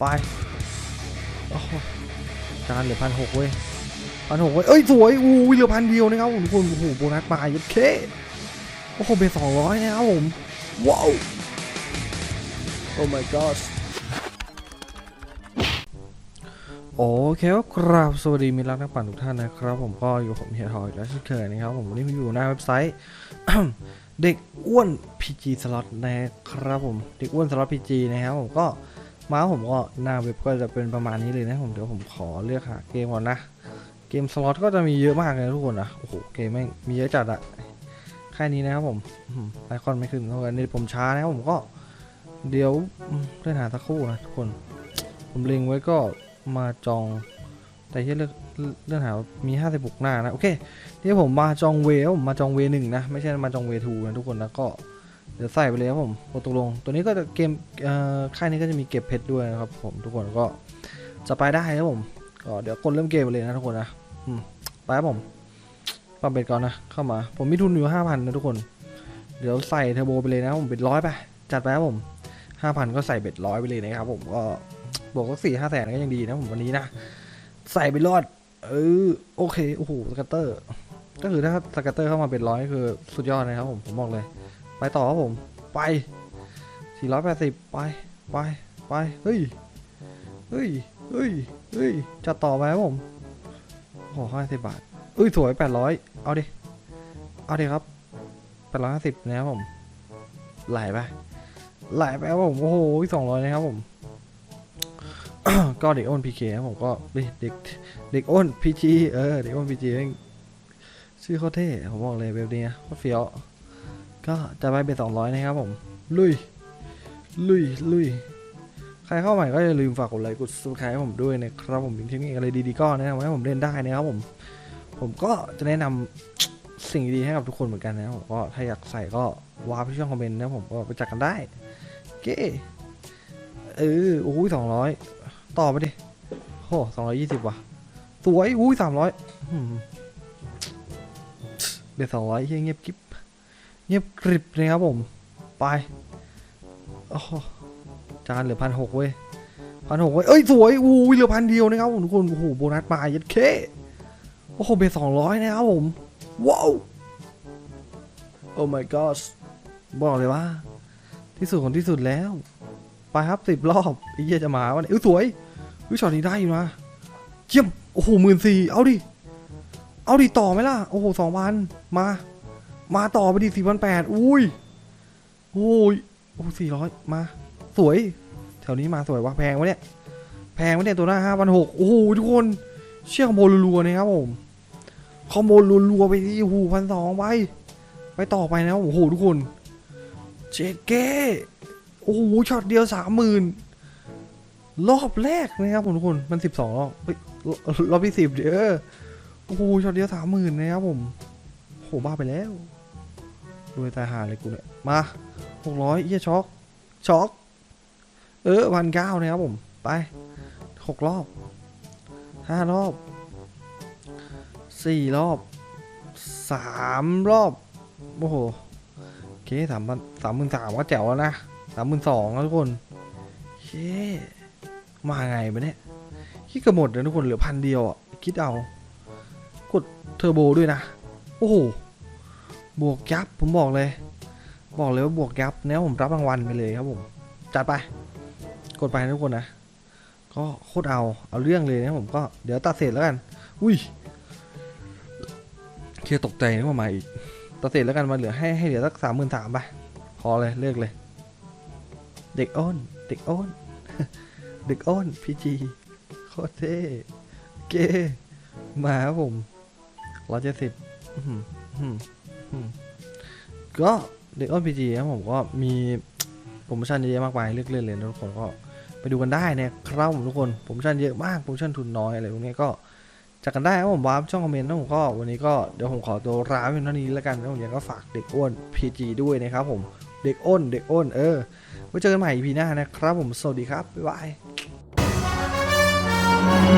ไปจานเหลือพันหกเว้ยพันหกเว้ยเอ้ยสวยอู้เหลือพันเดียวนะครับผมทุกคนโอ้โหโบนัสมาเยัดเคโอ้โหเป็นสองร้อยนะครับผมว้าวโอ้ my god โอเคครับครับสวัสดีมิรักนักปั่นทุกท่านนะครับ ผมก็อยู่ผมเฮียทอยและเช่นเคยนะครับ ผมวันนี้ผมอยู่หน้าเว็บไซต์ เด็กอ้วน PG สล็อตนะครับผมเด็กอ้วนสล็อต PG นะครับผมก็ มาผมก็หน้าเว็บก็จะเป็นประมาณนี้เลยนะผมเดี๋ยวผมขอเลือกหาเกมก่อนนะ เกมสล็อตก็จะมีเยอะมากเลยทุกคนนะโอ้โหเกมแม่งมีเยอะจัดอะแค่นี้นะครับผมไอคอนไม่ขึ้นเท่ากันนี่ผมช้านะผมก็ เดี๋ยวอืมเล่นหาสักคู่นะทุกคน ผมเล็งไว้ก็มาจอง แต่ที่เลือกเลื่อกหา มีห้าสิบหกหน้านะ โอเคนี่ผมมาจองเวลผมมาจองเวหนึ่งนะ ไม่ใช่มาจองเวทูนะทุกคนนะก็ เดี๋ยวใส่ไปเลยครับผมกดตกลง ตัวนี้ก็จะเกมเอ่อค่ายนี้ก็จะมีเก็บเพชรด้วยนะครับผมทุกคนก็จะไปได้ครับผมก็เดี๋ยวกดเริ่มเกมไปเลยนะทุกคนนะอืมไปครับผมปรับเบ็ดก่อนนะเข้ามา ผมมีทุนอยู่ห้าพันนะทุกคน เดี๋ยวใส่เทอร์โบไปเลยนะผมเบ็ดร้อยไปจัดไปครับผมห้าพันก็ใส่เบ็ดร้อยไปเลยนะครับผมก็บวกก็สี่ห้าแสนก็ยังดีนะผมวันนี้นะใส่ไปรอด เออโอเคโอ้โหสกัตเตอร์ ก็คือถ้าสกัตเตอร์เข้ามาเป็นร้อยคือสุดยอดเลยครับผมผมบอกเลย ไปต่อครับผม ไป 480 ไป ไป ไป เฮ้ย เฮ้ย เฮ้ย เฮ้ย จะต่อไปครับผมโอ้ห้าสิบบาทเอ้ย สวย 800 เอาดิ เอาดิครับ 850นะครับผม ไหลไปไหลไปครับผม โอ้โห200 นะครับผม ก็เด็กอ้นพีเคครับผม ก็เด็ก เด็กอ้นพีจีเออ เด็กอ้นพีจีชื่อเขาเท่ ผมบอกเลยแบบนี้นะโคตรเฟี้ยว ก็จะไปเป็นสองร้อยนะครับผม ลุย ลุย ลุย ใครเข้าใหม่ก็อย่าลืมฝากกดไลค์กดซับสไครต์ให้ผมด้วยนะครับผมมีเทคนิคอะไรดีๆก็แนะนำให้ผมเล่นได้นะครับผม ผมก็จะแนะนำสิ่งดีๆให้กับทุกคนเหมือนกันนะครับผมก็ถ้าอยากใส่ก็วาร์ปช่องคอมเมนต์นะผมก็ไปจัดกันได้โอเคเออโอ้ยสองร้อยต่อไปดิโอ้สองร้อยยี่สิบว่ะ สวย อุ้ยสามร้อยเดี๋ยสองร้อยเงียบกิ๊บ เงียบกริบเลยครับผม ไปโอ้โหจานเหลือพันหกเว้ยพันหกเว้ยเอ้ยสวยอู้เหลือพันเดียวนะครับผมทุกคนโอ้โหโบนัสมาเยัดเคโอ้โหเป็นสองร้อยนะครับผมว้าวโอ้ my god บอกเลยว่า ที่สุดของที่สุดแล้ว ไปครับสิบรอบไอ้เหี้ยจะมาวะเนี่ยเอ้ยสวยอุ้ยช็อตนี้ได้อยู่นะเยี่ยมโอ้โหหมื่นสี่เอาดิเอาดิต่อไหมล่ะ โอ้โหสองพันมา มาต่อไปดิสี่พันแปดอุ้ยโอ้ยโอ้สี่ร้อยมา สวย แถวนี้มาสวยวะแพงวะเนี่ย แพงวะเนี่ยตัวหน้าห้าพันหกโอ้โหทุกคน เชี่ยคอมโบรัวๆนะครับผมคอมโบรัวๆไปที่โอ้หพันสองไป ไปต่อไปนะโอ้โหทุกคนเจ็ดเก้โอ้โหช็อตเดียวสามหมื่นรอบแรกนะครับผมทุกคนมันสิบสองรอบรรอบที่สิบเด้อโอ้โหช็อตเดียวสามหมื่นนะครับผมโหบ้าไปแล้ว รวยตายหาเลยกูเนี่ย มาหกร้อยเยี่ยช็อก ช็อก เออพันเก้านะครับผม ไปหกรอบห้ารอบสี่รอบสามรอบ โอ้โห โอเคสามพันสามหมื่นสามก็แจ๋วแล้วนะสามหมื่นสองแล้วทุกคนเฮ้มาไงไปเนี่ยคิดกระหมดเลยทุกคนเหลือพันเดียวอะ คิดเอา กดเทอร์โบด้วยนะ โอ้โห บวกยับผมบอกเลย บอกเลยว่าบวกยับแล้วผมรับรางวัลไปเลยครับผม จัดไป กดไปนะทุกคนนะ ก็โคตรเอาเอาเรื่องเลยนะผมก็เดี๋ยวตัดเสร็จแล้วกัน อุ้ยเคียตกใจนึกว่ามาอีก ตัดเสร็จแล้วกันมาเหลือให้ให้เหลือสักสามหมื่นสามไปพอเลยเลิกเลย เด็กอ้นเด็กอ้นเด็กอ้นพีจีโคตรเท่เกมาครับผมร้อยเจ็ดสิบ ก็เด็กอ้อนพีจีครับผมก็มีโปรโมชั่นเยอะมากมายเลือกเล่นเลยทุกคนก็ไปดูกันได้นะครับผมทุกคนโปรโมชั่นเยอะมากโปรโมชั่นทุนน้อยอะไรพวกนี้ก็จากกันได้ครับผมวาร์ปช่องคอมเมนต์นะผมก็วันนี้ก็เดี๋ยวผมขอตัวลาไปเท่านี้แล้วกันนะผมยังก็ฝากเด็กอ้วน PG ด้วยนะครับผมเด็กอ้นเด็กอ้นเออไว้เจอกันใหม่ EP หน้านะครับผมสวัสดีครับบ๊ายบาย